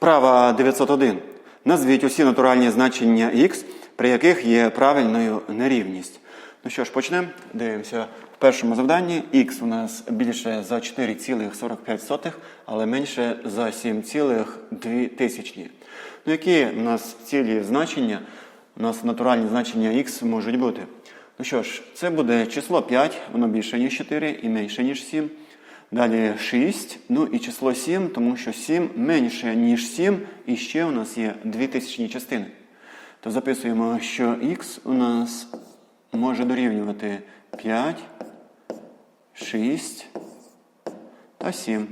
Вправа 901. Назвіть усі натуральні значення х, при яких є правильною нерівність. Ну що ж, почнемо. Дивимося. В першому завданні х у нас більше за 4,45, але менше за 7,2 тисячні. Ну, які у нас цілі значення, у нас натуральні значення х можуть бути? Ну що ж, це буде число 5, воно більше, ніж 4 і менше, ніж 7. Далі 6, ну і число 7, тому що 7 менше, ніж 7, і ще у нас є 2 тисячні частини. То записуємо, що х у нас може дорівнювати 5, 6 та 7.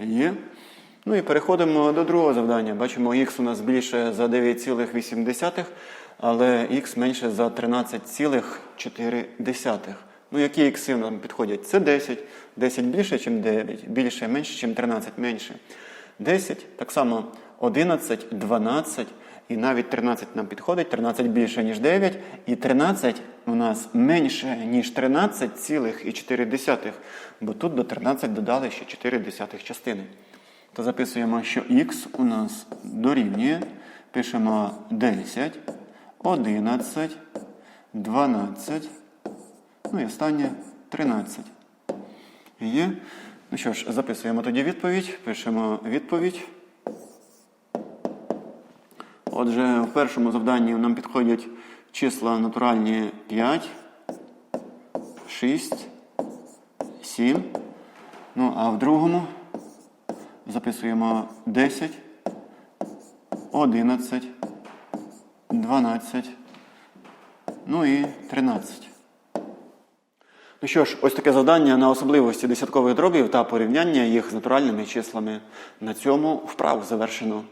Є. Ну і переходимо до другого завдання. Бачимо, х у нас більше за 9,8, але х менше за 13,4. Ну, які ікси нам підходять? Це 10. 10 більше, ніж 9. Більше, менше, ніж 13, менше. 10, так само 11, 12 і навіть 13 нам підходить. 13 більше, ніж 9. І 13 у нас менше, ніж 13,4. Бо тут до 13 додали ще 4 десятих частини. То записуємо, що х у нас дорівнює. Пишемо 10, 11, 12. Ну і останнє 13. Є. Ну що ж, записуємо тоді відповідь. Пишемо відповідь. Отже, в першому завданні нам підходять числа натуральні 5, 6, 7. Ну, а в другому записуємо 10, 11, 12, ну і 13. Ну що ж, ось таке завдання на особливості десяткових дробів та порівняння їх з натуральними числами. На цьому вправу завершено.